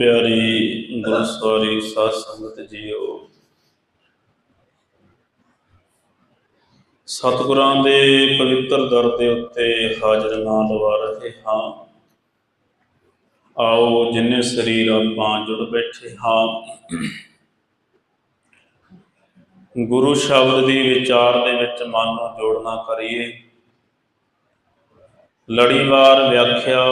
ਪਿਆਰੀ ਗੁਰੂ ਸਵਾਰੀ ਸਾਧ ਸੰਗਤ ਜੀਓ, ਸਤਿਗੁਰਾਂ ਦੇ ਪਵਿੱਤਰ ਦਰ ਦੇ ਉੱਤੇ ਹਾਜ਼ਰ ਨਾ ਲਵਾ ਰਹੇ ਹਾਂ। ਆਓ ਜਿੰਨੇ ਸਰੀਰ ਆਪਾਂ ਜੁੜ ਬੈਠੇ ਹਾਂ। ਗੁਰੂ ਸ਼ਬਦ ਦੀ ਵਿਚਾਰ ਦੇ ਵਿੱਚ ਮਨ ਨੂੰ ਜੋੜਨਾ ਕਰੀਏ। ਲੜੀਵਾਰ ਵਿਆਖਿਆ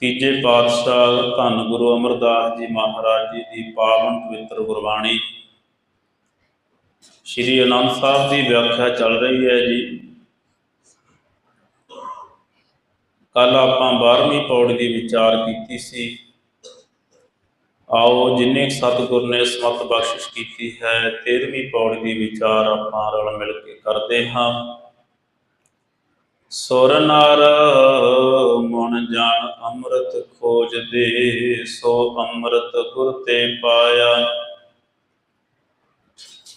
ਤੀਜੇ ਪਾਤਸ਼ਾਹ ਧੰਨ ਗੁਰੂ ਅਮਰਦਾਸ ਜੀ ਮਹਾਰਾਜ ਜੀ ਦੀ ਪਾਵਨ ਪਵਿੱਤਰ ਗੁਰਬਾਣੀ। ਸ਼੍ਰੀ ਅਨੰਦ ਸਾਹਿਬ ਦੀ ਵਿਆਖਿਆ ਚੱਲ ਰਹੀ ਹੈ ਜੀ। ਕੱਲ ਆਪਾਂ 12ਵੀਂ ਪੌੜੀ ਦੀ ਵਿਚਾਰ ਕੀਤੀ ਸੀ। ਆਓ ਜਿੰਨੇ ਸਤਿਗੁਰ ਨੇ ਸਮਤ ਬਖਸ਼ਿਸ਼ ਕੀਤੀ ਹੈ 13ਵੀਂ ਪੌੜੀ ਦੀ ਵਿਚਾਰ ਆਪਾਂ ਰਲ ਮਿਲ ਕੇ ਕਰਦੇ ਹਾਂ। ਸੁਰ ਨਰ ਮਨ ਜਾਣ ਅੰਮ੍ਰਿਤ ਖੋਜਦੇ, ਸੋ ਅੰਮ੍ਰਿਤ ਗੁਰ ਤੇ ਪਾਇਆ।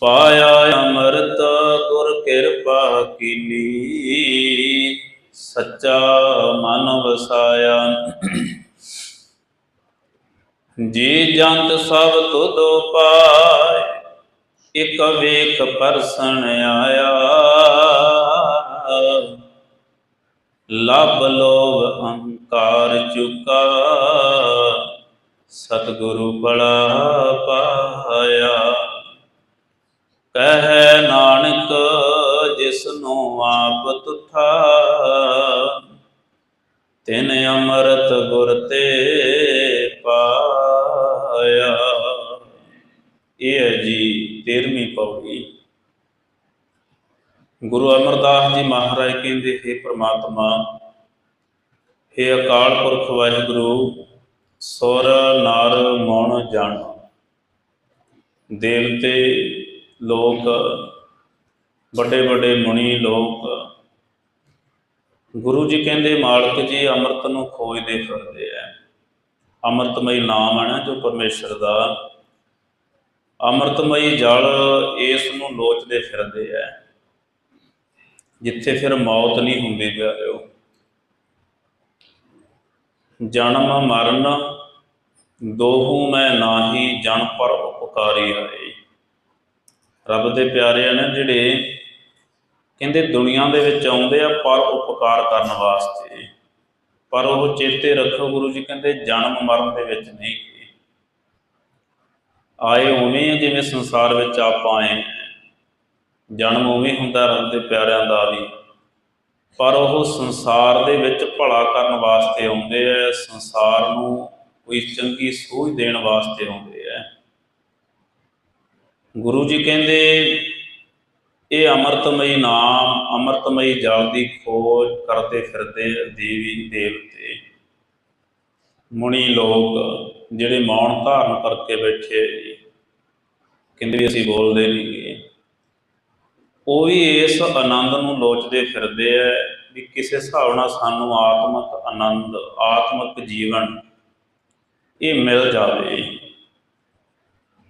ਪਾਇਆ ਅੰਮ੍ਰਿਤ ਗੁਰ ਕਿਰਪਾ ਕੀਨੀ, ਸੱਚਾ ਮਨ ਵਸਾਇਆ। ਜੀ ਜੰਤ ਸਭ ਤੁਧੋ ਪਾਏ ਇਕ ਵੇਖ ਪਰਸਣ ਆਇਆ। ਲਬ ਲੋਭ ਅਹੰਕਾਰ ਚੁਕਾ। ਸਤਿਗੁਰੂ ਬੜਾ ਪਾਇਆ। ਕਹਿ ਨਾਨਕ ਜਿਸ ਨੂੰ ਆਪ ਤੁਠਾ। ਤਿਨ ਅੰਮ੍ਰਿਤ ਗੁਰ ਤੇ ਪਾਇਆ ਇਹ ਹੈ ਜੀ 13ਵੀਂ ਪੌੜੀ ਗੁਰੂ ਅਮਰਦਾਸ ਜੀ ਮਹਾਰਾਜ ਕਹਿੰਦੇ, ਹੈ ਪ੍ਰਮਾਤਮਾ, ਹੈ ਅਕਾਲ ਪੁਰਖ ਵਾਹਿਗੁਰੂ, ਸੁਰ, ਨਰ ਮਨ ਜਨ ਦੇਵਤੇ ਲੋਕ, ਵੱਡੇ ਵੱਡੇ ਮੁਨੀ ਲੋਕ, ਗੁਰੂ ਜੀ ਕਹਿੰਦੇ, ਮਾਲਕ ਜੀ ਅੰਮ੍ਰਿਤ ਨੂੰ ਖੋਜਦੇ ਫਿਰਦੇ ਆ। ਅੰਮ੍ਰਿਤਮਈ ਨਾਮ ਹੈ ਨਾ ਜੋ ਪਰਮੇਸ਼ਰ ਦਾ। ਅੰਮ੍ਰਿਤਮਈ ਜਲ ਇਸ ਨੂੰ ਲੋਚਦੇ ਫਿਰਦੇ ਆ। ਜਿੱਥੇ ਫਿਰ ਮੌਤ ਨਹੀਂ ਹੁੰਦੀ ਪਿਆਰਿਓ ਜਨਮ ਮਰਨ ਦੋਹੂ ਮੈਂ ਨਾਹੀ, ਜਨ ਪਰ ਉਪਕਾਰੀ ਆਏ ਰੱਬ ਦੇ ਪਿਆਰੇ ਆ ਜਿਹੜੇ ਕਹਿੰਦੇ ਦੁਨੀਆ ਦੇ ਵਿੱਚ ਆਉਂਦੇ ਆ, ਪਰ ਉਪਕਾਰ ਕਰਨ ਵਾਸਤੇ, ਪਰ ਉਹ ਚੇਤੇ ਰੱਖੋ ਗੁਰੂ ਜੀ, ਕਹਿੰਦੇ ਜਨਮ ਮਰਨ ਦੇ ਵਿੱਚ ਨਹੀਂ ਆਏ ਉਵੇਂ ਆ ਜਿਵੇਂ ਸੰਸਾਰ ਵਿੱਚ ਆਪਾਂ ਆਏ ਜਨਮ ਉਵੇਂ ਹੁੰਦਾ ਰੱਬ ਦੇ ਪਿਆਰਿਆਂ ਦਾ ਵੀ ਪਰ ਉਹ ਸੰਸਾਰ ਦੇ ਵਿੱਚ ਭਲਾ ਕਰਨ ਵਾਸਤੇ ਆਉਂਦੇ ਆ ਸੰਸਾਰ ਨੂੰ ਕੋਈ ਚੰਗੀ ਸੋਝ ਦੇਣ ਵਾਸਤੇ ਆਉਂਦੇ ਆ ਗੁਰੂ ਜੀ ਕਹਿੰਦੇ, ਇਹ ਅੰਮ੍ਰਿਤਮਈ ਨਾਮ, ਅੰਮ੍ਰਿਤਮਈ ਜਲ ਦੀ ਖੋਜ ਕਰਦੇ ਫਿਰਦੇ ਦੇਵੀ ਦੇਵਤੇ ਮੁਨੀ ਲੋਕ ਜਿਹੜੇ ਮੌਨ ਧਾਰਨ ਕਰਕੇ ਬੈਠੇ ਕਹਿੰਦੇ ਵੀ ਅਸੀਂ ਬੋਲਦੇ ਨਹੀਂ ਉਹ ਵੀ ਇਸ ਆਨੰਦ ਨੂੰ ਲੋਚਦੇ ਫਿਰਦੇ ਐ ਵੀ ਕਿਸੇ ਹਿਸਾਬ ਨਾਲ ਸਾਨੂੰ ਆਤਮਿਕ ਆਨੰਦ, ਆਤਮਿਕ ਜੀਵਨ ਇਹ ਮਿਲ ਜਾਵੇ।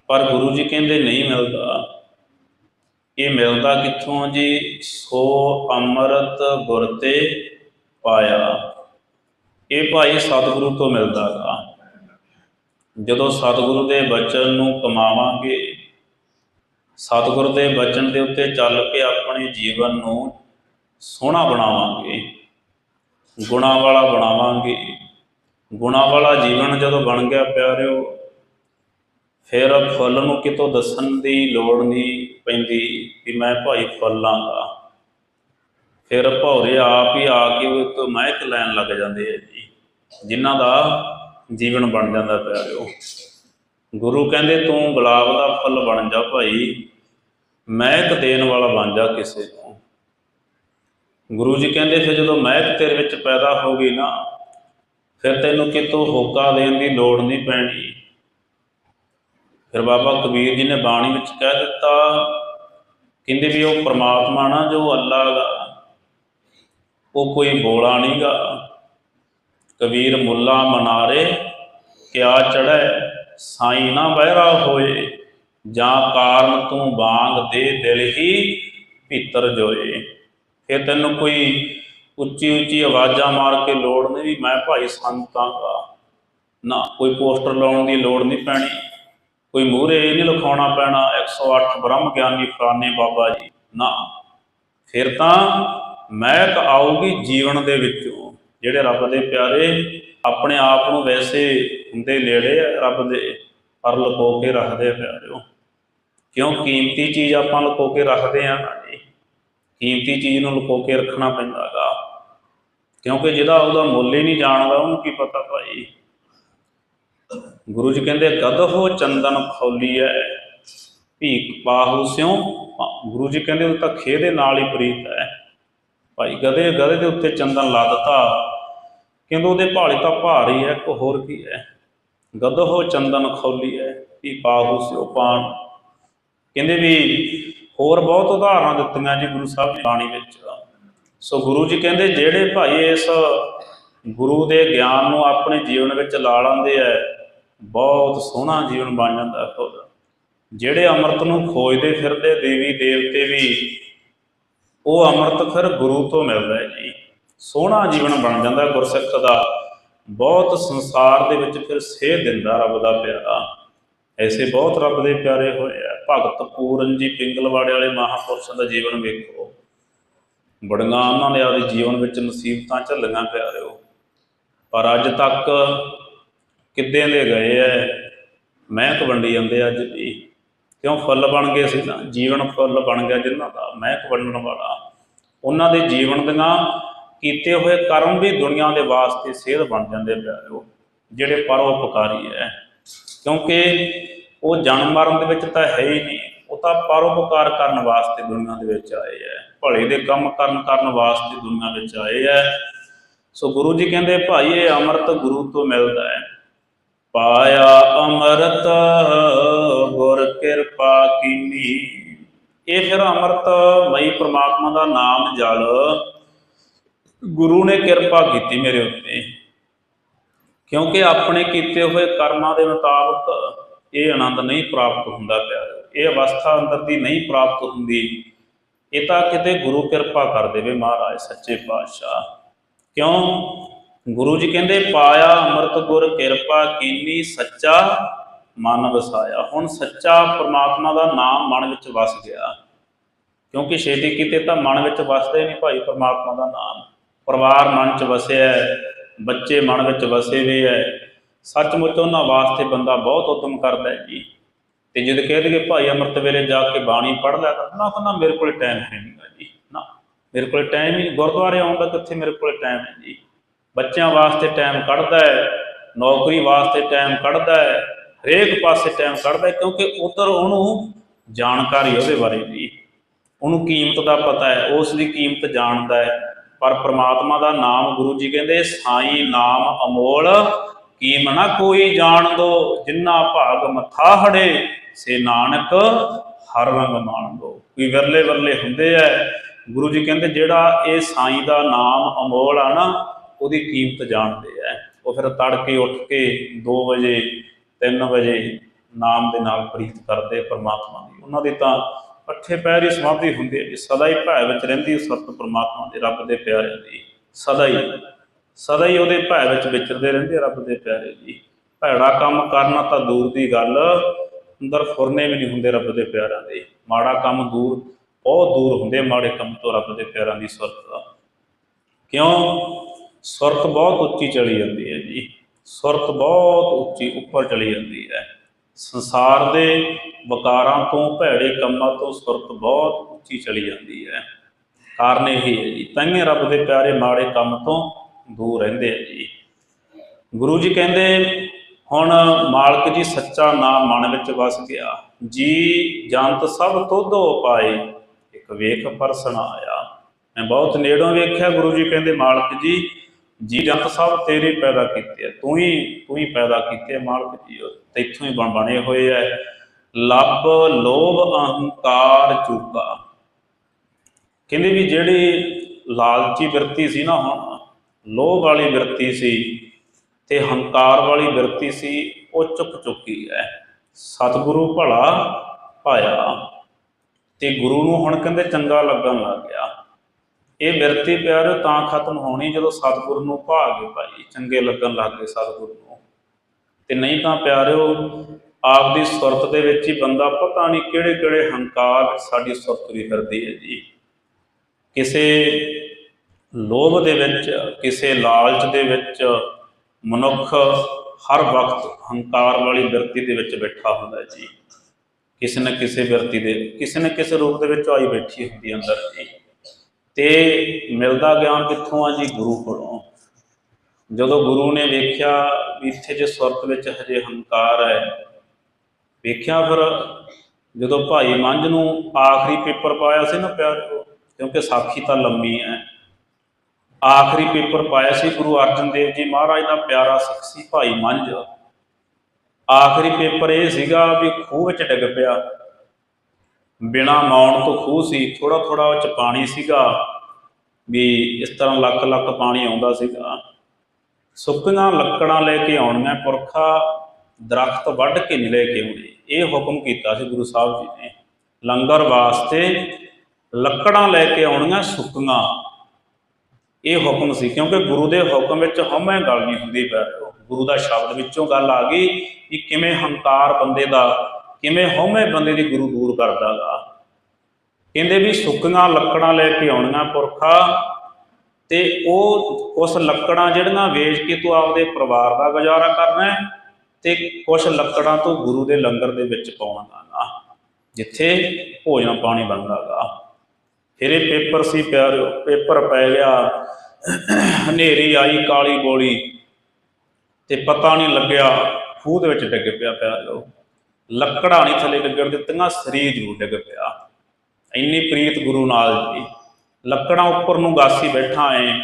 ਪਰ ਗੁਰੂ ਜੀ ਕਹਿੰਦੇ ਨਹੀਂ ਮਿਲਦਾ। ਇਹ ਮਿਲਦਾ ਕਿੱਥੋਂ ਜੀ? ਸੋ ਅੰਮ੍ਰਿਤ ਗੁਰ ਤੇ ਪਾਇਆ। ਇਹ ਭਾਈ ਸਤਿਗੁਰੂ ਤੋਂ ਮਿਲਦਾ ਗਾ। ਜਦੋਂ ਸਤਿਗੁਰੂ ਦੇ ਬਚਨ ਨੂੰ ਕਮਾਵਾਂਗੇ ਸਤਿਗੁਰ ਦੇ ਬਚਨ ਦੇ ਉੱਤੇ ਚੱਲ ਕੇ ਆਪਣੇ ਜੀਵਨ ਨੂੰ ਸੋਹਣਾ ਬਣਾਵਾਂਗੇ, ਗੁਣਾ ਵਾਲਾ ਬਣਾਵਾਂਗੇ। ਗੁਣਾ ਵਾਲਾ ਜੀਵਨ ਜਦੋਂ ਬਣ ਗਿਆ ਪਿਆਰਿਓ, ਫਿਰ ਫੁੱਲ ਨੂੰ ਕਿਤੋਂ ਦੱਸਣ ਦੀ ਲੋੜ ਨਹੀਂ ਪੈਂਦੀ ਕਿ ਮੈਂ ਭਾਈ ਫੁੱਲ ਫੁੱਲਾਂਗਾ ਫਿਰ ਭੌਰੇ ਆਪ ਹੀ ਆ ਕੇ ਉਹ ਤੋਂ ਮਹਿਕ ਲੈਣ ਲੱਗ ਜਾਂਦੇ ਆ ਜੀ, ਜਿਨ੍ਹਾਂ ਦਾ ਜੀਵਨ ਬਣ ਜਾਂਦਾ ਪਿਆਰਿਓ। ਗੁਰੂ ਕਹਿੰਦੇ, ਤੂੰ ਗੁਲਾਬ ਦਾ ਫੁੱਲ ਬਣ ਜਾ ਭਾਈ, ਮਹਿਕ ਦੇਣ ਵਾਲਾ ਬਣ ਜਾ ਕਿਸੇ ਤੋਂ ਗੁਰੂ ਜੀ ਕਹਿੰਦੇ, ਫਿਰ ਜਦੋਂ ਮਹਿਕ ਤੇਰੇ ਵਿੱਚ ਪੈਦਾ ਹੋ ਗਈ ਨਾ, ਫਿਰ ਤੈਨੂੰ ਕਿਤੋਂ ਹੋਕਾ ਦੇਣ ਦੀ ਲੋੜ ਨਹੀਂ ਪੈਣੀ। ਫਿਰ ਬਾਬਾ ਕਬੀਰ ਜੀ ਨੇ ਬਾਣੀ ਵਿੱਚ ਕਹਿ ਦਿੱਤਾ, ਕਹਿੰਦੇ ਵੀ ਉਹ ਪ੍ਰਮਾਤਮਾ ਨਾ ਜੋ ਅੱਲਾ ਦਾ, ਉਹ ਕੋਈ ਬੋਲਾ ਨਹੀਂਗਾ ਕਬੀਰ ਮੁੱਲਾ ਮਨਾਰੇ, ਕਿਆ ਚੜੈ ਸਾਈ ਨਾ ਬਹਿਰਾ ਹੋਏ, ਜਾਂ ਕਾਰਨ ਤੂੰ ਬਾਂਗ ਦੇ ਦਿਲ ਹੀ ਭੀਤਰ ਜੋਏ। ਫਿਰ ਤੈਨੂੰ ਕੋਈ ਉੱਚੀ ਉੱਚੀ ਆਵਾਜ਼ਾਂ ਮਾਰ ਕੇ ਲੋੜ ਨਹੀਂ ਵੀ ਮੈਂ ਭਾਈ ਸੰਤਾਂ ਦਾ। ਨਾ, ਕੋਈ ਪੋਸਟਰ ਲਾਉਣ ਦੀ ਲੋੜ ਨਹੀਂ ਪੈਣੀ। ਕੋਈ ਮੂਹਰੇ ਇਹ ਨਹੀਂ ਲਿਖਾਉਣਾ ਪੈਣਾ 108 ਬ੍ਰਹਮ ਗਿਆਨੀ ਫਲਾਣੇ ਬਾਬਾ ਜੀ। ਨਾ, ਫਿਰ ਤਾਂ ਮਹਿਕ ਆਊਗੀ ਜੀਵਨ ਦੇ ਵਿੱਚੋਂ। ਜਿਹੜੇ ਰੱਬ ਦੇ ਪਿਆਰੇ ਆਪਣੇ ਆਪ ਨੂੰ ਵੈਸੇ ਹੁੰਦੇ ਨੇੜੇ ਰੱਬ ਦੇ ਪਰ ਲੁਕੋ ਕੇ ਰੱਖਦੇ ਆ ਪਿਆਰਿਓ। ਕਿਉਂ? ਕੀਮਤੀ ਚੀਜ਼ ਆਪਾਂ ਲੁਕੋ ਕੇ ਰੱਖਦੇ ਆ ਨਾ ਜੀ। ਕੀਮਤੀ ਚੀਜ਼ ਨੂੰ ਲੁਕੋ ਕੇ ਰੱਖਣਾ ਪੈਂਦਾਗਾ ਕਿਉਂਕਿ ਜਿਹਦਾ ਉਹਦਾ ਮੁੱਲ ਹੀ ਨਹੀਂ ਜਾਣਦਾ, ਉਹਨੂੰ ਕੀ ਪਤਾ ਭਾਈ? ਗੁਰੂ ਜੀ ਕਹਿੰਦੇ ਗਦਹੋ ਚੰਦਨ ਖੌਲੀਐ? ਭੀਖ ਬਾਹੂ ਸਿਉ? ਗੁਰੂ ਜੀ ਕਹਿੰਦੇ, ਉਹ ਤਾਂ ਖੇ ਦੇ ਨਾਲ ਹੀ ਪ੍ਰੀਤ ਹੈ। ਭਾਈ ਗਧੇ ਗਧੇ ਦੇ ਉੱਤੇ ਚੰਦਨ ਲਾ ਦਿੱਤਾ। ਕਹਿੰਦੇ ਉਹਦੇ ਭਾਲੇ ਤਾਂ ਭਾਰ ਹੀ ਹੈ ਕੋ ਹੋਰ ਕੀ ਹੈ? ਗਦਹੋ ਚੰਦਨ ਖੌਲੀਐ ਭੀ ਬਾਹੂ ਸਿਉ ਪਾਣ। ਕਹਿੰਦੇ ਵੀ ਹੋਰ ਬਹੁਤ ਉਦਾਹਰਨਾਂ ਦਿੱਤੀਆਂ ਜੀ ਗੁਰੂ ਸਾਹਿਬ ਦੀ ਬਾਣੀ ਵਿੱਚ। ਸੋ ਗੁਰੂ ਜੀ ਕਹਿੰਦੇ, ਜਿਹੜੇ ਭਾਈ ਇਸ ਗੁਰੂ ਦੇ ਗਿਆਨ ਨੂੰ ਆਪਣੇ ਜੀਵਨ ਵਿੱਚ ਲਾ ਲੈਂਦੇ ਐ ਬਹੁਤ ਸੋਹਣਾ ਜੀਵਨ ਬਣ ਜਾਂਦਾ ਖੁਦ। ਜਿਹੜੇ ਅੰਮ੍ਰਿਤ ਨੂੰ ਖੋਜਦੇ ਫਿਰਦੇ ਦੇਵੀ ਦੇਵਤੇ ਵੀ ਉਹ ਅੰਮ੍ਰਿਤ ਫਿਰ ਗੁਰੂ ਤੋਂ ਮਿਲਦਾ ਹੈ ਜੀ। ਸੋਹਣਾ ਜੀਵਨ ਬਣ ਜਾਂਦਾ ਗੁਰਸਿੱਖ ਦਾ। ਬਹੁਤ ਸੰਸਾਰ ਦੇ ਵਿੱਚ ਫਿਰ ਸੇਧ ਦਿੰਦਾ ਰੱਬ ਦਾ ਪਿਆਰਾ। ਐਸੇ ਬਹੁਤ ਰੱਬ ਦੇ ਪਿਆਰੇ ਹੋਏ ਆ। ਭਗਤ ਪੂਰਨ ਜੀ ਪਿੰਗਲਵਾੜੇ ਵਾਲੇ ਮਹਾਪੁਰਸ਼ਾਂ ਦਾ ਜੀਵਨ ਵੇਖੋ। ਬੜੀਆਂ ਉਹਨਾਂ ਨੇ ਆਪਦੇ ਜੀਵਨ ਵਿੱਚ ਮੁਸੀਬਤਾਂ ਝੱਲੀਆਂ ਪਿਆਰਿਓ। ਪਰ ਅੱਜ ਤੱਕ ਕਿੱਦਾਂ ਦੇ ਗਏ ਐ? ਮਹਿਕ ਵੰਡੀ ਜਾਂਦੇ ਅੱਜ ਵੀ। ਕਿਉਂ ਫੁੱਲ ਬਣ ਗਏ ਸੀ ਨਾ? ਜੀਵਨ ਫੁੱਲ ਬਣ ਗਿਆ ਜਿਨ੍ਹਾਂ ਦਾ ਮਹਿਕ ਵੰਡਣ ਵਾਲਾ। ਉਹਨਾਂ ਦੇ ਜੀਵਨ ਦੀਆਂ ਕੀਤੇ ਹੋਏ ਕਰਮ ਵੀ ਦੁਨੀਆ ਦੇ ਵਾਸਤੇ ਸੇਧ ਬਣ ਜਾਂਦੇ ਪਿਆਰਿਓ, ਜਿਹੜੇ ਪਰਉਪਕਾਰੀ ਹੈ ਕਿਉਂਕਿ ਉਹ ਜਨਮ ਮਰਨ ਦੇ ਵਿੱਚ ਤਾਂ ਹੈ ਹੀ ਨਹੀਂ, ਉਹ ਤਾਂ ਪਰਉਪਕਾਰ ਕਰਨ ਵਾਸਤੇ ਦੁਨੀਆ ਦੇ ਵਿੱਚ ਆਏ ਹੈ ਭਲੇ ਦੇ ਕੰਮ ਕਰਨ ਕਰਨ ਵਾਸਤੇ ਦੁਨੀਆ ਵਿੱਚ ਆਏ ਹੈ ਸੋ ਗੁਰੂ ਜੀ ਕਹਿੰਦੇ, ਭਾਈ, ਇਹ ਅੰਮ੍ਰਿਤ ਗੁਰੂ ਤੋਂ ਮਿਲਦਾ ਹੈ ਪਾਇਆ ਅੰਮ੍ਰਿਤ, ਗੁਰ ਕਿਰਪਾ ਕੀਨੀ। ਇਹ ਫਿਰ ਅੰਮ੍ਰਿਤ ਮਈ ਪ੍ਰਮਾਤਮਾ ਦਾ ਨਾਮ ਜਲ। ਗੁਰੂ ਨੇ ਕਿਰਪਾ ਕੀਤੀ ਮੇਰੇ ਉੱਤੇ। ਕਿਉਂਕਿ ਆਪਣੇ ਕੀਤੇ ਹੋਏ ਕਰਮਾਂ ਦੇ ਮੁਤਾਬਕ ਇਹ ਆਨੰਦ ਨਹੀਂ ਪ੍ਰਾਪਤ ਹੁੰਦਾ ਪਿਆ। ਇਹ ਅਵਸਥਾ ਅੰਦਰ ਦੀ ਨਹੀਂ ਪ੍ਰਾਪਤ ਹੁੰਦੀ। ਇਹ ਤਾਂ ਕਿਤੇ ਗੁਰੂ ਕਿਰਪਾ ਕਰ ਦੇਵੇ ਮਹਾਰਾਜ, ਸੱਚੇ ਪਾਤਸ਼ਾਹ। ਕਿਉਂ? ਗੁਰੂ ਜੀ ਕਹਿੰਦੇ, ਪਾਇਆ ਅੰਮ੍ਰਿਤ ਗੁਰ, ਕਿਰਪਾ ਕੀਨੀ ਸੱਚਾ ਮਨ ਵਸਾਇਆ। ਹੁਣ ਸੱਚਾ ਪ੍ਰਮਾਤਮਾ ਦਾ ਨਾਮ ਮਨ ਵਿੱਚ ਵਸ ਗਿਆ। ਕਿਉਂਕਿ ਛੇਤੀ ਕਿਤੇ ਤਾਂ ਮਨ ਵਿੱਚ ਵਸਦੇ ਨਹੀਂ ਭਾਈ ਪ੍ਰਮਾਤਮਾ ਦਾ ਨਾਮ। ਪਰਿਵਾਰ ਮਨ 'ਚ ਵਸਿਆ ਬੱਚੇ ਮਨ ਵਿੱਚ ਵਸੇ ਹੋਏ ਹੈ। ਸੱਚਮੁੱਚ ਉਹਨਾਂ ਵਾਸਤੇ ਬੰਦਾ ਬਹੁਤ ਉਦਮ ਕਰਦਾ ਹੈ ਜੀ। ਤੇ ਜਦ ਕਹਿ ਦਈਏ, ਭਾਈ ਅੰਮ੍ਰਿਤ ਵੇਲੇ ਜਾ ਕੇ ਬਾਣੀ ਪੜ੍ਹ ਲਿਆ ਤਾਂ ਨਾ ਕਹਿੰਦਾ ਮੇਰੇ ਕੋਲ ਟਾਈਮ ਹੈ ਨਹੀਂ ਜੀ, ਨਾ। ਮੇਰੇ ਕੋਲ ਟਾਈਮ ਹੀ ਨਹੀਂ ਗੁਰਦੁਆਰੇ ਆਉਣ ਦਾ ਕਿੱਥੇ ਮੇਰੇ ਕੋਲ ਟਾਈਮ ਹੈ ਜੀ? ਬੱਚਿਆਂ ਵਾਸਤੇ ਟਾਈਮ ਕੱਢਦਾ ਹੈ, ਨੌਕਰੀ ਵਾਸਤੇ ਟਾਈਮ ਕੱਢਦਾ ਹੈ, ਹਰੇਕ ਪਾਸੇ ਟਾਈਮ ਕੱਢਦਾ ਕਿਉਂਕਿ ਉਧਰ ਉਹਨੂੰ ਜਾਣਕਾਰੀ ਉਹਦੇ ਬਾਰੇ ਦੀ ਉਹਨੂੰ ਕੀਮਤ ਦਾ ਪਤਾ ਹੈ, ਉਸ ਦੀ ਕੀਮਤ ਜਾਣਦਾ ਹੈ। ਪਰ ਪ੍ਰਮਾਤਮਾ ਦਾ ਨਾਮ ਗੁਰੂ ਜੀ ਕਹਿੰਦੇ, ਸਾਈ ਨਾਮ ਅਮੋਲ, ਕੀਮ ਨਾ ਕੋਈ ਜਾਣ ਦੋ, ਜਿੰਨਾ ਭਾਗ ਮਥਾ ਹੜੇ, ਸੇ ਨਾਨਕ ਹਰ ਰੰਗ ਮਾਣ ਦੋ। ਕੋਈ ਵਰਲੇ ਵਰਲੇ ਹੁੰਦੇ ਐ ਗੁਰੂ ਜੀ ਕਹਿੰਦੇ, ਜਿਹੜਾ ਇਹ ਸਾਈ ਦਾ ਨਾਮ ਅਮੋਲ ਆ ਨਾ ਉਹਦੀ ਕੀਮਤ ਜਾਣਦੇ ਐ ਉਹ ਫਿਰ ਤੜਕੇ ਉੱਠ ਕੇ 2 ਵਜੇ 3 ਵਜੇ ਨਾਮ ਦੇ ਨਾਲ ਪ੍ਰੀਤ ਕਰਦੇ ਪਰਮਾਤਮਾ ਦੀ। ਉਹਨਾਂ ਦੀ ਤਾਂ ਪੱਠੇ ਪੈਰ ਹੀ ਸਮਾਧੀ ਹੁੰਦੀ ਹੈ ਜੀ ਸਦਾ ਹੀ ਭੈ ਵਿੱਚ ਰਹਿੰਦੀ ਹੈ ਸਤ ਪਰਮਾਤਮਾ ਦੇ, ਰੱਬ ਦੇ ਪਿਆਰਿਆਂ ਦੀ। ਸਦਾ ਹੀ ਸਦਾ ਹੀ ਉਹਦੇ ਭੈ ਵਿੱਚ ਵਿਚਰਦੇ ਰਹਿੰਦੇ ਰੱਬ ਦੇ ਪਿਆਰੇ ਜੀ ਭੈੜਾ ਕੰਮ ਕਰਨਾ ਤਾਂ ਦੂਰ ਦੀ ਗੱਲ, ਅੰਦਰ ਫੁਰਨੇ ਵੀ ਨਹੀਂ ਹੁੰਦੇ ਰੱਬ ਦੇ ਪਿਆਰਿਆਂ ਦੇ। ਮਾੜਾ ਕੰਮ ਦੂਰ, ਬਹੁਤ ਦੂਰ ਹੁੰਦੇ ਮਾੜੇ ਕੰਮ ਤੋਂ ਰੱਬ ਦੇ ਪਿਆਰਿਆਂ ਦੀ ਸੁਰਤ ਕਿਉਂ? ਸੁਰਤ ਬਹੁਤ ਉੱਚੀ ਚਲੀ ਜਾਂਦੀ ਹੈ ਜੀ। ਸੁਰਤ ਬਹੁਤ ਉੱਚੀ ਉੱਪਰ ਚਲੀ ਜਾਂਦੀ ਹੈ। ਸੰਸਾਰ ਦੇ ਵਕਾਰਾਂ ਤੋਂ, ਭੈੜੇ ਕੰਮਾਂ ਤੋਂ ਸੁਰਤ ਬਹੁਤ ਉੱਚੀ ਚਲੀ ਜਾਂਦੀ ਹੈ। ਕਾਰਨ ਇਹ ਹੈ ਜੀ, ਤਾਂਹੀਓ ਰੱਬ ਦੇ ਪਿਆਰੇ ਮਾੜੇ ਕੰਮ ਤੋਂ ਦੂਰ ਰਹਿੰਦੇ ਆ ਜੀ। ਗੁਰੂ ਜੀ ਕਹਿੰਦੇ, ਹੁਣ ਮਾਲਕ ਜੀ ਸੱਚਾ ਨਾਮ ਮਨ ਵਿੱਚ ਵਸ ਗਿਆ। ਜੀ ਜੰਤ ਸਭ ਤੋਧੋ ਪਾਏ, ਇੱਕ ਵੇਖ ਪਰਸਨ ਆਇਆ। ਮੈਂ ਬਹੁਤ ਨੇੜੋਂ ਵੇਖਿਆ, ਗੁਰੂ ਜੀ ਕਹਿੰਦੇ, ਮਾਲਕ ਜੀ ਜੀ ਜੰਤ ਸਾਹਿਬ, ਤੇਰੇ ਪੈਦਾ ਕੀਤੇ ਆ ਤੂੰ ਹੀ ਤੂੰ ਹੀ ਪੈਦਾ ਕੀਤੇ ਆ ਮਾਲਕ ਜੀ ਤੈਥੋਂ ਹੀ ਬਣ, ਬਣੇ ਹੋਏ ਐ ਲੱਭ, ਲੋਭ, ਅਹੰਕਾਰ ਚੁਕਾ। ਕਹਿੰਦੇ ਵੀ ਜਿਹੜੀ ਲਾਲਚੀ ਬਿਰਤੀ ਸੀ ਨਾ ਹੁਣ, ਲੋਭ ਵਾਲੀ ਬਿਰਤੀ ਸੀ ਤੇ ਹੰਕਾਰ ਵਾਲੀ ਬਿਰਤੀ ਸੀ, ਉਹ ਚੁੱਕ ਚੁੱਕੀ ਹੈ। ਸਤਿਗੁਰੂ ਭਲਾ ਪਾਇਆ ਤੇ ਗੁਰੂ ਨੂੰ ਹੁਣ ਕਹਿੰਦੇ ਚੰਗਾ ਲੱਗਣ ਲੱਗ ਗਿਆ। ਇਹ ਬਿਰਤੀ ਪਿਆਰ ਤਾਂ ਖਤਮ ਹੋਣੀ ਜਦੋਂ ਸਤਿਗੁਰ ਨੂੰ ਭਾਗੇ ਗਏ ਭਾਈ। ਚੰਗੇ ਲੱਗਣ ਲੱਗ ਗਏ ਸਤਿਗੁਰੂ ਨੂੰ। ਤੇ ਨਹੀਂ ਤਾਂ ਪਿਆਰਿਓ, ਆਪਦੀ ਸੁਰਤ ਦੇ ਵਿੱਚ ਹੀ ਬੰਦਾ ਪਤਾ ਨਹੀਂ ਕਿਹੜੇ ਕਿਹੜੇ ਹੰਕਾਰ ਸਾਡੀ ਸੁਰਤ ਵੀ ਫਿਰਦੀ ਹੈ ਜੀ। ਕਿਸੇ ਲੋਭ ਦੇ ਵਿੱਚ, ਕਿਸੇ ਲਾਲਚ ਦੇ ਵਿੱਚ ਮਨੁੱਖ ਹਰ ਵਕਤ ਹੰਕਾਰ ਵਾਲੀ ਬਿਰਤੀ ਦੇ ਵਿੱਚ ਬੈਠਾ ਹੁੰਦਾ ਜੀ। ਕਿਸੇ ਨਾ ਕਿਸੇ ਬਿਰਤੀ ਦੇ, ਕਿਸੇ ਨਾ ਕਿਸੇ ਰੂਪ ਦੇ ਵਿੱਚ ਆਈ ਬੈਠੀ ਹੁੰਦੀ ਅੰਦਰ ਜੀ। ਤੇ ਮਿਲਦਾ ਗਿਆਨ ਕਿੱਥੋਂ ਆ ਜੀ? ਗੁਰੂ ਕੋਲੋਂ। ਜਦੋਂ ਗੁਰੂ ਨੇ ਵੇਖਿਆ ਵੀ ਇੱਥੇ ਜੇ ਸੁਰਤ ਵਿੱਚ ਹਜੇ ਹੰਕਾਰ ਹੈ, ਵੇਖਿਆ ਫਿਰ ਜਦੋਂ ਭਾਈ ਮੰਝ ਨੂੰ ਆਖਰੀ ਪੇਪਰ ਪਾਇਆ ਸੀ ਨਾ ਪਿਆਰਿਓ ਕਿਉਂਕਿ ਸਾਖੀ ਤਾਂ ਲੰਮੀ ਹੈ। ਆਖਰੀ ਪੇਪਰ ਪਾਇਆ ਸੀ ਗੁਰੂ ਅਰਜਨ ਦੇਵ ਜੀ ਮਹਾਰਾਜ ਦਾ ਪਿਆਰਾ ਸਿੱਖ ਸੀ ਭਾਈ ਮੰਝ। ਆਖਰੀ ਪੇਪਰ ਇਹ ਸੀਗਾ ਵੀ ਖੂਹ ਵਿੱਚ ਡਿੱਗ ਪਿਆ। ਬਿਨਾ ਮੌਣ ਤੋਂ ਖੂਹ ਸੀ ਥੋੜਾ ਥੋੜਾ ਉਹ ਚ ਪਾਣੀ ਸੀਗਾ, ਵੀ ਇਸ ਤਰ੍ਹਾਂ ਲੱਖ ਲੱਖ ਪਾਣੀ ਆਉਂਦਾ ਸੀਗਾ। ਸੁੱਕੀਆਂ ਲੱਕੜਾਂ ਲੈ ਕੇ ਆਉਣੀਆਂ, ਪੁਰਖਾ ਦਰਖਤ ਵੱਢ ਕੇ ਨਹੀਂ ਲੈ ਕੇ ਆਉਣੇ ਇਹ ਹੁਕਮ ਕੀਤਾ ਸੀ ਗੁਰੂ ਸਾਹਿਬ ਜੀ ਨੇ। ਲੰਗਰ ਵਾਸਤੇ ਲੱਕੜਾਂ ਲੈ ਕੇ ਆਉਣੀਆਂ ਸੁੱਕੀਆਂ। ਇਹ ਹੁਕਮ ਸੀ, ਕਿਉਂਕਿ ਗੁਰੂ ਦੇ ਹੁਕਮ ਵਿੱਚ ਹਉਮੈ ਗੱਲ ਨਹੀਂ ਹੁੰਦੀ ਪੈ ਗੁਰੂ ਦਾ ਸ਼ਬਦ ਵਿੱਚੋਂ ਗੱਲ ਆ ਗਈ ਕਿ ਕਿਵੇਂ ਹੰਕਾਰ ਬੰਦੇ ਦਾ ਕਿਵੇਂ ਹਉਮੈ ਬੰਦੇ ਦੀ ਗੁਰੂ ਦੂਰ ਕਰਦਾਗਾ? ਕਹਿੰਦੇ ਵੀ ਸੁੱਕੀਆਂ ਲੱਕੜਾਂ ਲੈ ਕੇ ਆਉਣੀਆਂ ਪੁਰਖਾ ਤੇ ਉਹ ਉਸ ਲੱਕੜਾਂ ਜਿਹੜੀਆਂ ਵੇਚ ਕੇ ਤੂੰ ਆਪਦੇ ਪਰਿਵਾਰ ਦਾ ਗੁਜ਼ਾਰਾ ਕਰਨਾ ਤੇ ਕੁਝ ਲੱਕੜਾਂ ਤੋਂ ਗੁਰੂ ਦੇ ਲੰਗਰ ਦੇ ਵਿੱਚ ਪਾਉਣਾ ਨਾ ਜਿੱਥੇ ਭੋਜਨ ਪਾਣੀ ਬਣਦਾਗਾ। ਫਿਰ ਇਹ ਪੇਪਰ ਸੀ ਪਿਆਰਿਓ, ਪੇਪਰ ਪੈ ਗਿਆ, ਹਨੇਰੀ ਆਈ ਕਾਲੀ ਗੋਲੀ ਤੇ ਪਤਾ ਨਹੀਂ ਲੱਗਿਆ ਖੂਹ ਦੇ ਵਿੱਚ ਡਿੱਗ ਪਿਆ ਪਿਆਰਿਓ। ਲੱਕੜਾਂ ਨਹੀਂ ਥੱਲੇ ਡਿੱਗਣ ਦਿੱਤੀਆਂ, ਸਰੀਰ ਜ਼ਰੂਰ ਡਿੱਗ ਪਿਆ। ਇੰਨੀ ਪ੍ਰੀਤ ਗੁਰੂ ਨਾਲ ਜੀ। ਲੱਕੜਾਂ ਉੱਪਰ ਨੂੰ ਗਾਸੀ ਬੈਠਾ ਐ।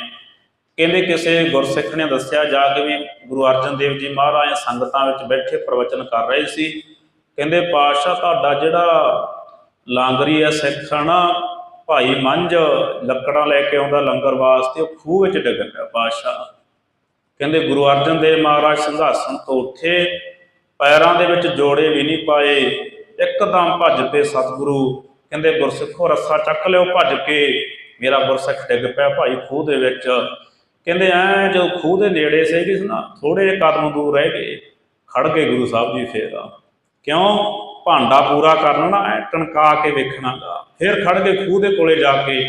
ਕਹਿੰਦੇ ਕਿਸੇ ਗੁਰਸਿੱਖ ਨੇ ਦੱਸਿਆ, ਜਾ ਕੇ ਵੀ ਗੁਰੂ ਅਰਜਨ ਦੇਵ ਜੀ ਮਹਾਰਾਜ ਸੰਗਤਾਂ ਵਿੱਚ ਬੈਠੇ ਪ੍ਰਵਚਨ ਕਰ ਰਹੇ ਸੀ। ਕਹਿੰਦੇ, ਪਾਤਸ਼ਾਹ, ਤੁਹਾਡਾ ਜਿਹੜਾ ਲਾਂਗਰੀ ਹੈ ਸਿੱਖ ਆ ਨਾ ਭਾਈ ਮੰਝ ਲੱਕੜਾਂ ਲੈ ਕੇ ਆਉਂਦਾ ਲੰਗਰ ਵਾਸਤੇ, ਉਹ ਖੂਹ ਵਿੱਚ ਡਿੱਗ ਪਿਆ ਪਾਤਸ਼ਾਹ। ਕਹਿੰਦੇ, ਗੁਰੂ ਅਰਜਨ ਦੇਵ ਮਹਾਰਾਜ ਸਿੰਘਾਸਣ ਤੋਂ ਉੱਠੇ ਪੈਰਾਂ ਦੇ ਵਿੱਚ ਜੋੜੇ ਵੀ ਨਹੀਂ ਪਾਏ। ਇੱਕਦਮ ਭੱਜ ਪਏ ਸਤਿਗੁਰੂ। ਕਹਿੰਦੇ, ਗੁਰਸਿੱਖੋ, ਰੱਸਾ ਚੱਕ ਲਿਓ, ਭੱਜ ਕੇ। ਮੇਰਾ ਗੁਰਸਿੱਖ ਡਿੱਗ ਪਿਆ ਭਾਈ ਖੂਹ ਦੇ ਵਿੱਚ। ਕਹਿੰਦੇ, ਐ ਜੋ ਖੂਹ ਦੇ ਨੇੜੇ ਸੀਗੀ ਨਾ ਥੋੜੇ ਜਿਹੇ ਕਦਮ ਦੂਰ ਰਹਿ ਗਏ। ਖੜ ਗਏ ਗੁਰੂ ਸਾਹਿਬ ਜੀ ਫੇਰ। ਕਿਉਂ? ਭਾਂਡਾ ਪੂਰਾ ਕਰਨਾ ਨਾ ਐ ਟਣਕਾ ਕੇ ਵੇਖਣਾਗਾ। ਫਿਰ ਖੜ ਕੇ ਖੂਹ ਦੇ ਕੋਲੇ ਜਾ ਕੇ।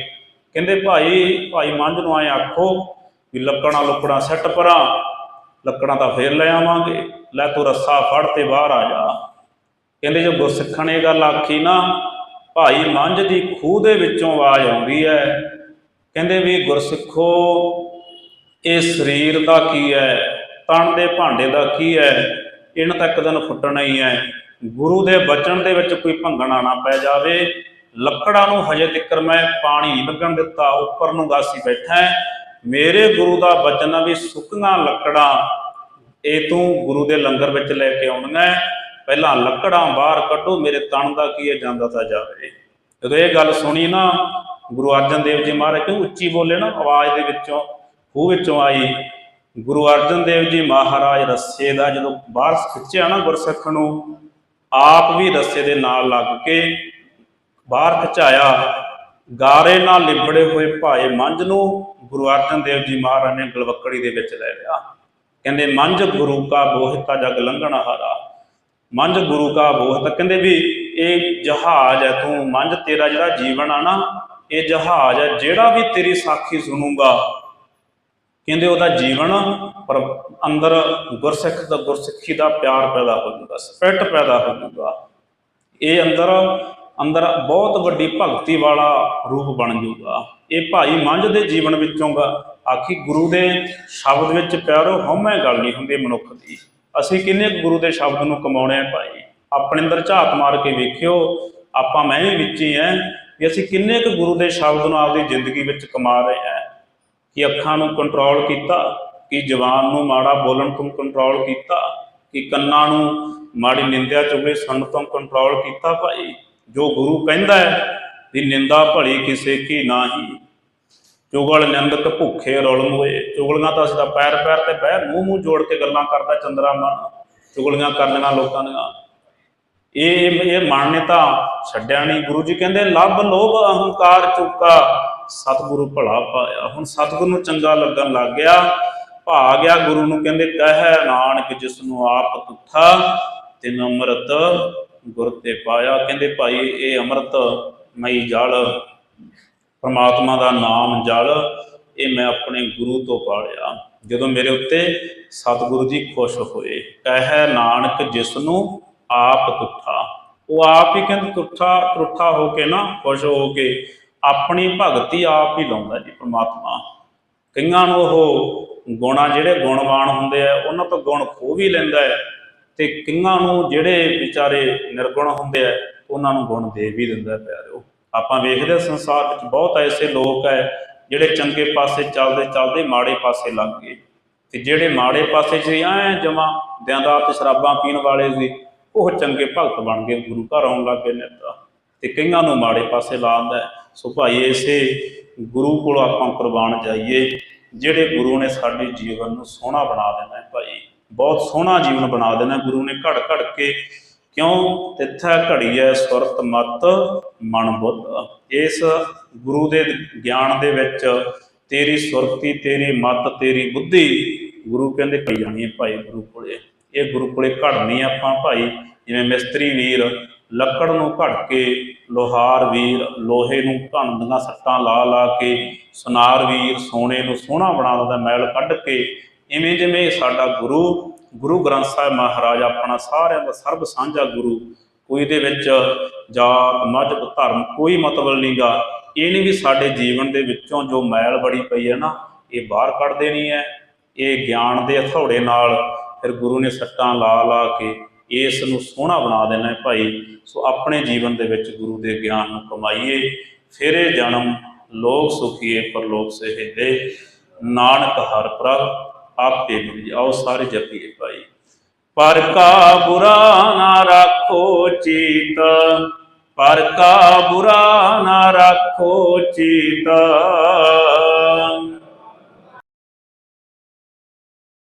ਕਹਿੰਦੇ, ਭਾਈ ਭਾਈ ਮੰਝ ਨੂੰ ਆਏ ਆਖੋ ਵੀ ਲੱਕੜਾਂ ਲੁੱਕੜਾਂ ਸੱਟ ਪਰਾਂ। ਲੱਕੜਾਂ ਤਾਂ ਫੇਰ ਲੈ ਆਵਾਂਗੇ। ਲੈ ਤੂੰ ਰੱਸਾ ਫੜ ਤੇ ਬਾਹਰ ਆ ਜਾ। ਕਹਿੰਦੇ ਜੋ ਗੁਰਸਿੱਖਾਂ ਨੇ ਇਹ ਗੱਲ ਆਖੀ ਨਾ, ਭਾਈ ਮੰਝ ਦੀ ਖੂਹ ਦੇ ਵਿੱਚੋਂ ਆਵਾਜ਼ ਆਉਂਦੀ ਹੈ ਕਹਿੰਦੇ ਵੀ ਗੁਰਸਿੱਖੋ, ਇਹ ਸਰੀਰ ਦਾ ਕੀ ਹੈ ਤਣ ਦੇ ਭਾਂਡੇ ਦਾ ਕੀ ਹੈ ਇਹਨਾਂ ਤਾਂ ਇੱਕ ਦਿਨ ਫੁੱਟਣਾ ਹੀ ਹੈ ਗੁਰੂ ਦੇ ਬਚਨ ਦੇ ਵਿੱਚ ਕੋਈ ਭੰਗਣਾ ਨਾ ਪੈ ਜਾਵੇ। ਲੱਕੜਾਂ ਨੂੰ ਹਜੇ ਤੱਕ ਮੈਂ ਪਾਣੀ ਲੱਗਣ ਦਿੱਤਾ, ਉੱਪਰ ਨੂੰ ਗਾਸੀ ਬੈਠਾ ਮੇਰੇ ਗੁਰੂ ਦਾ ਬਚਨ ਆ ਵੀ ਸੁੱਕੀਆਂ ਲੱਕੜਾਂ ਇਹ ਤੂੰ ਗੁਰੂ ਦੇ ਲੰਗਰ ਵਿੱਚ ਲੈ ਕੇ ਆਉਣੀਆਂ ਹੈ। ਪਹਿਲਾਂ ਲੱਕੜਾਂ ਬਾਹਰ ਕੱਢੋ, ਮੇਰੇ ਤਣ ਦਾ ਕੀ ਹੈ, ਜਾਂਦਾ ਤਾਂ ਜਾਵੇ। ਜਦੋਂ ਇਹ ਗੱਲ ਸੁਣੀ ਨਾ, ਗੁਰੂ ਅਰਜਨ ਦੇਵ ਜੀ ਮਹਾਰਾਜ ਕਿਉਂ ਉੱਚੀ ਬੋਲੇ ਨਾ, ਆਵਾਜ਼ ਦੇ ਵਿੱਚੋਂ, ਖੂਹ ਵਿੱਚੋਂ ਆਈ। ਗੁਰੂ ਅਰਜਨ ਦੇਵ ਜੀ ਮਹਾਰਾਜ ਰੱਸੇ ਦਾ ਜਦੋਂ ਬਾਹਰ ਖਿੱਚਿਆ ਨਾ ਗੁਰਸਿੱਖ ਨੂੰ, ਆਪ ਵੀ ਰੱਸੇ ਦੇ ਨਾਲ ਲੱਗ ਕੇ ਬਾਹਰ ਖਿਚਾਇਆ। ਗਾਰੇ ਨਾਲ ਲਿਬੜੇ ਹੋਏ ਭਾਏ ਮੰਝ ਨੂੰ ਗੁਰੂ ਅਰਜਨ ਦੇਵ ਜੀ ਮਹਾਰਾਜ ਨੇ ਗਲਵੱਕੜੀ ਦੇ ਵਿੱਚ ਲੈ ਲਿਆ। ਕਹਿੰਦੇ ਮੰਜ ਗੁਰੂ ਕਾ ਬੋਹਿਤਾ ਜਗ ਲੰਘਣ ਹਾਰਾ। ਮੰਜ ਗੁਰੂ ਕਾ ਬੋਹਿਤ ਕਹਿੰਦੇ ਵੀ ਇਹ ਜਹਾਜ਼ ਹੈ ਤੂੰ ਮੰਜ ਤੇਰਾ ਜਿਹੜਾ ਜੀਵਨ ਆ ਨਾ, ਇਹ ਜਹਾਜ਼ ਹੈ, ਜਿਹੜਾ ਵੀ ਤੇਰੀ ਸਾਖੀ ਸੁਣੂਗਾ, ਕਹਿੰਦੇ ਉਹਦਾ ਜੀਵਨ ਪਰ ਅੰਦਰ ਗੁਰਸਿੱਖ ਦਾ, ਗੁਰਸਿੱਖੀ ਦਾ ਪਿਆਰ ਪੈਦਾ ਹੋ ਜਾਊਗਾ, ਸਪਿਰਟ ਪੈਦਾ ਹੋ ਜਾਊਗਾ। ਇਹ ਅੰਦਰ ਅੰਦਰ ਬਹੁਤ ਵੱਡੀ ਭਗਤੀ ਵਾਲਾ ਰੂਪ ਬਣ ਜਾਊਗਾ। ਇਹ ਭਾਈ ਮੰਝ ਦੇ ਜੀਵਨ ਵਿੱਚੋਂ ਗਾ। ਆਖੀ ਗੁਰੂ ਦੇ ਸ਼ਬਦ ਵਿੱਚ ਪਿਆਰੋ ਹਉਮੈ ਗੱਲ ਨਹੀਂ ਹੁੰਦੀ ਮਨੁੱਖ ਦੀ। ਅਸੀਂ ਕਿੰਨੇ ਕੁ ਗੁਰੂ ਦੇ ਸ਼ਬਦ ਨੂੰ ਕਮਾਉਣੇ ਆ ਭਾਈ? ਆਪਣੇ ਅੰਦਰ ਝਾਤ ਮਾਰ ਕੇ ਵੇਖਿਓ, ਆਪਾਂ ਮੈਂ ਵੀ ਵਿੱਚ ਹੀ ਐ ਵੀ ਅਸੀਂ ਕਿੰਨੇ ਕੁ ਗੁਰੂ ਦੇ ਸ਼ਬਦ ਨੂੰ ਆਪਦੀ ਜ਼ਿੰਦਗੀ ਵਿੱਚ ਕਮਾ ਰਹੇ ਆ ਕਿ ਅੱਖਾਂ ਨੂੰ ਕੰਟਰੋਲ ਕੀਤਾ, ਕਿ ਜ਼ੁਬਾਨ ਨੂੰ ਮਾੜਾ ਬੋਲਣ ਤੋਂ ਕੰਟਰੋਲ ਕੀਤਾ, ਕਿ ਕੰਨਾਂ ਨੂੰ ਮਾੜੀ ਨਿੰਦਿਆ ਚੁਗਲੀ ਸੁਣਨ ਤੋਂ ਕੰਟਰੋਲ ਕੀਤਾ ਭਾਈ? ਜੋ ਗੁਰੂ ਕਹਿੰਦਾ ਹੈ ਵੀ ਨਿੰਦਾ ਭਲੀ ਕਿਸੇ ਕੀ ਨਾਹੀ। ਚੁਗਲ ਨਿੰਦਕ ਭੁੱਖੇ ਰੁਲ ਹੋਏ। ਚੁਗਲੀਆਂ ਤਾਂ ਅਸੀਂ ਤਾਂ ਪੈਰ ਪੈਰ ਤੇ ਬਹਿ ਮੂੰਹ ਮੂੰਹ ਜੋੜ ਕੇ ਗੱਲਾਂ ਕਰਦਾ ਚੰਦਰਾ ਮਨ। ਚੁਗਲੀਆਂ ਕਰਨੀਆਂ ਲੋਕਾਂ ਦੀਆਂ। ਇਹ ਇਹ ਮਨ ਨੇ ਤਾਂ ਛੱਡਿਆ ਨਹੀਂ। ਗੁਰੂ ਜੀ ਕਹਿੰਦੇ, ਲੱਭ ਲੋਭ ਅਹੰਕਾਰ ਚੁੱਕਾ, ਸਤਿਗੁਰੂ ਭਲਾ ਪਾਇਆ। ਹੁਣ ਸਤਿਗੁਰੂ ਨੂੰ ਚੰਗਾ ਲੱਗਣ ਲੱਗ ਗਿਆ। ਭਾ ਗਿਆ ਗੁਰੂ ਨੂੰ, ਕਹਿੰਦੇ, ਕਹਿ ਨਾਨਕ ਜਿਸ ਨੂੰ ਆਪ ਤੁਠਾ ਤਿਨ ਅੰਮ੍ਰਿਤ ਗੁਰ ਤੇ ਪਾਇਆ। ਕਹਿੰਦੇ, ਭਾਈ, ਇਹ ਅੰਮ੍ਰਿਤ ਮਈ ਜਲ ਪ੍ਰਮਾਤਮਾ ਦਾ ਨਾਮ ਜਲ, ਇਹ ਮੈਂ ਆਪਣੇ ਗੁਰੂ ਤੋਂ ਪਾਲਿਆ। ਜਦੋਂ ਮੇਰੇ ਉੱਤੇ ਸਤਿਗੁਰੂ ਜੀ ਖੁਸ਼ ਹੋਏ, ਕਹਿ ਨਾਨਕ ਜਿਸ ਨੂੰ ਆਪ ਤੁਠਾ। ਉਹ ਆਪ ਹੀ ਕਹਿੰਦੇ ਤੁਠਾ ਤੁਠਾ ਹੋ ਕੇ ਨਾ ਖੁਸ਼ ਹੋ ਕੇ ਆਪਣੀ ਭਗਤੀ ਆਪ ਹੀ ਲਾਉਂਦਾ ਜੀ ਪ੍ਰਮਾਤਮਾ। ਕਈਆਂ ਨੂੰ ਉਹ ਗੁਣਾ ਜਿਹੜੇ ਗੁਣਵਾਨ ਹੁੰਦੇ ਆ, ਉਹਨਾਂ ਤੋਂ ਗੁਣ ਖੋ ਵੀ ਲੈਂਦਾ ਹੈ ਤੇ ਕਈਆਂ ਨੂੰ ਜਿਹੜੇ ਵਿਚਾਰੇ ਨਿਰਗੁਣ ਹੁੰਦੇ ਆ, ਉਹਨਾਂ ਨੂੰ ਗੁਣ ਦੇ ਵੀ ਦਿੰਦਾ ਹੈ ਪਿਆਰਿਓ। ਆਪਾਂ ਵੇਖਦੇ ਹਾਂ ਸੰਸਾਰ ਵਿੱਚ ਬਹੁਤ ਐਸੇ ਲੋਕ ਹੈ ਜਿਹੜੇ ਚੰਗੇ ਪਾਸੇ ਚੱਲਦੇ ਚੱਲਦੇ ਮਾੜੇ ਪਾਸੇ ਲੱਗ ਗਏ। ਤੇ ਜਿਹੜੇ ਮਾੜੇ ਪਾਸੇ 'ਚ ਐ ਜਮਾ ਦਿਨ ਰਾਤ ਸ਼ਰਾਬਾਂ ਪੀਣ ਵਾਲੇ ਸੀ, ਉਹ ਚੰਗੇ ਭਗਤ ਬਣ ਗਏ, ਗੁਰੂ ਘਰ ਆਉਣ ਲੱਗ ਗਏ ਨੇ ਤਾਂ। ਤੇ ਕਈਆਂ ਨੂੰ ਮਾੜੇ ਪਾਸੇ ਲਾਉਂਦਾ ਹੈ। ਸੋ ਭਾਈ ਇਸੇ ਗੁਰੂ ਕੋਲ ਆਪਾਂ ਕੁਰਬਾਨ ਜਾਈਏ, ਜਿਹੜੇ ਗੁਰੂ ਨੇ ਸਾਡੇ ਜੀਵਨ ਨੂੰ ਸੋਹਣਾ ਬਣਾ ਦੇਣਾ ਹੈ ਭਾਈ। ਬਹੁਤ ਸੋਹਣਾ ਜੀਵਨ ਬਣਾ ਦੇਣਾ ਗੁਰੂ ਨੇ ਘੜ ਘੜ ਕੇ ਕਿਉਂ ਤਿੱਥੈ ਘੜੀਐ ਸੁਰਤ ਮਤ ਮਨ ਬੁੱਧ? ਇਸ ਗੁਰੂ ਦੇ ਗਿਆਨ ਦੇ ਵਿੱਚ ਤੇਰੀ ਸੁਰਤੀ, ਤੇਰੀ ਮਤ, ਤੇਰੀ ਬੁੱਧੀ ਗੁਰੂ ਕਹਿੰਦੇ ਕਹੀ ਜਾਣੀ ਹੈ ਭਾਈ ਗੁਰੂ ਕੋਲੇ। ਇਹ ਗੁਰੂ ਕੋਲੇ ਘੜਨੀ ਆਪਾਂ ਭਾਈ। ਜਿਵੇਂ ਮਿਸਤਰੀ ਵੀਰ ਲੱਕੜ ਨੂੰ ਘੜ ਕੇ, ਲੋਹਾਰ ਵੀਰ ਲੋਹੇ ਨੂੰ ਧਨ ਦੀਆਂ ਸੱਟਾਂ ਲਾ ਲਾ ਕੇ, ਸੁਨਾਰ ਵੀਰ ਸੋਨੇ ਨੂੰ ਸੋਹਣਾ ਬਣਾ ਦਿੰਦਾ ਮੈਲ ਕੱਢ ਕੇ, ਇਵੇਂ ਜਿਵੇਂ ਸਾਡਾ ਗੁਰੂ ਗੁਰੂ ਗ੍ਰੰਥ ਸਾਹਿਬ ਮਹਾਰਾਜ ਆਪਣਾ ਸਾਰਿਆਂ ਦਾ ਸਰਬ ਸਾਂਝਾ ਗੁਰੂ, ਕੋਈ ਦੇ ਵਿੱਚ ਜਾਤ ਮਜ਼ਹਬ ਧਰਮ ਕੋਈ ਮਤਲਬ ਨਹੀਂਗਾ। ਇਹ ਨਹੀਂ ਵੀ ਸਾਡੇ ਜੀਵਨ ਦੇ ਵਿੱਚੋਂ ਜੋ ਮੈਲ ਬੜੀ ਪਈ ਹੈ ਨਾ, ਇਹ ਬਾਹਰ ਕੱਢ ਦੇਣੀ ਹੈ, ਇਹ ਗਿਆਨ ਦੇ ਹਥੌੜੇ ਨਾਲ ਫਿਰ ਗੁਰੂ ਨੇ ਸੱਟਾਂ ਲਾ ਲਾ ਕੇ ਇਸ ਨੂੰ ਸੋਹਣਾ ਬਣਾ ਦੇਣਾ ਹੈ ਭਾਈ। ਸੋ ਆਪਣੇ ਜੀਵਨ ਦੇ ਵਿੱਚ ਗੁਰੂ ਦੇ ਗਿਆਨ ਨੂੰ ਕਮਾਈਏ, ਫਿਰ ਇਹ ਜਨਮ ਲੋਕ ਸੁਖੀਏ, ਪਰਲੋਕ ਸਹਿਦੇ ਨਾਨਕ ਹਰ ਪ੍ਰਭ ਆਪੇ ਮਿਲ ਆਓ ਸਾਰੇ ਜਪੀਏ ਭਾਈ। ਪਰ ਕਾ ਬੁਰਾ ਨਾ ਰੱਖੋ ਚੀਤ, ਪਰ ਕਾ ਬੁਰਾ ਨਾ ਰੱਖੋ ਚੀਤ।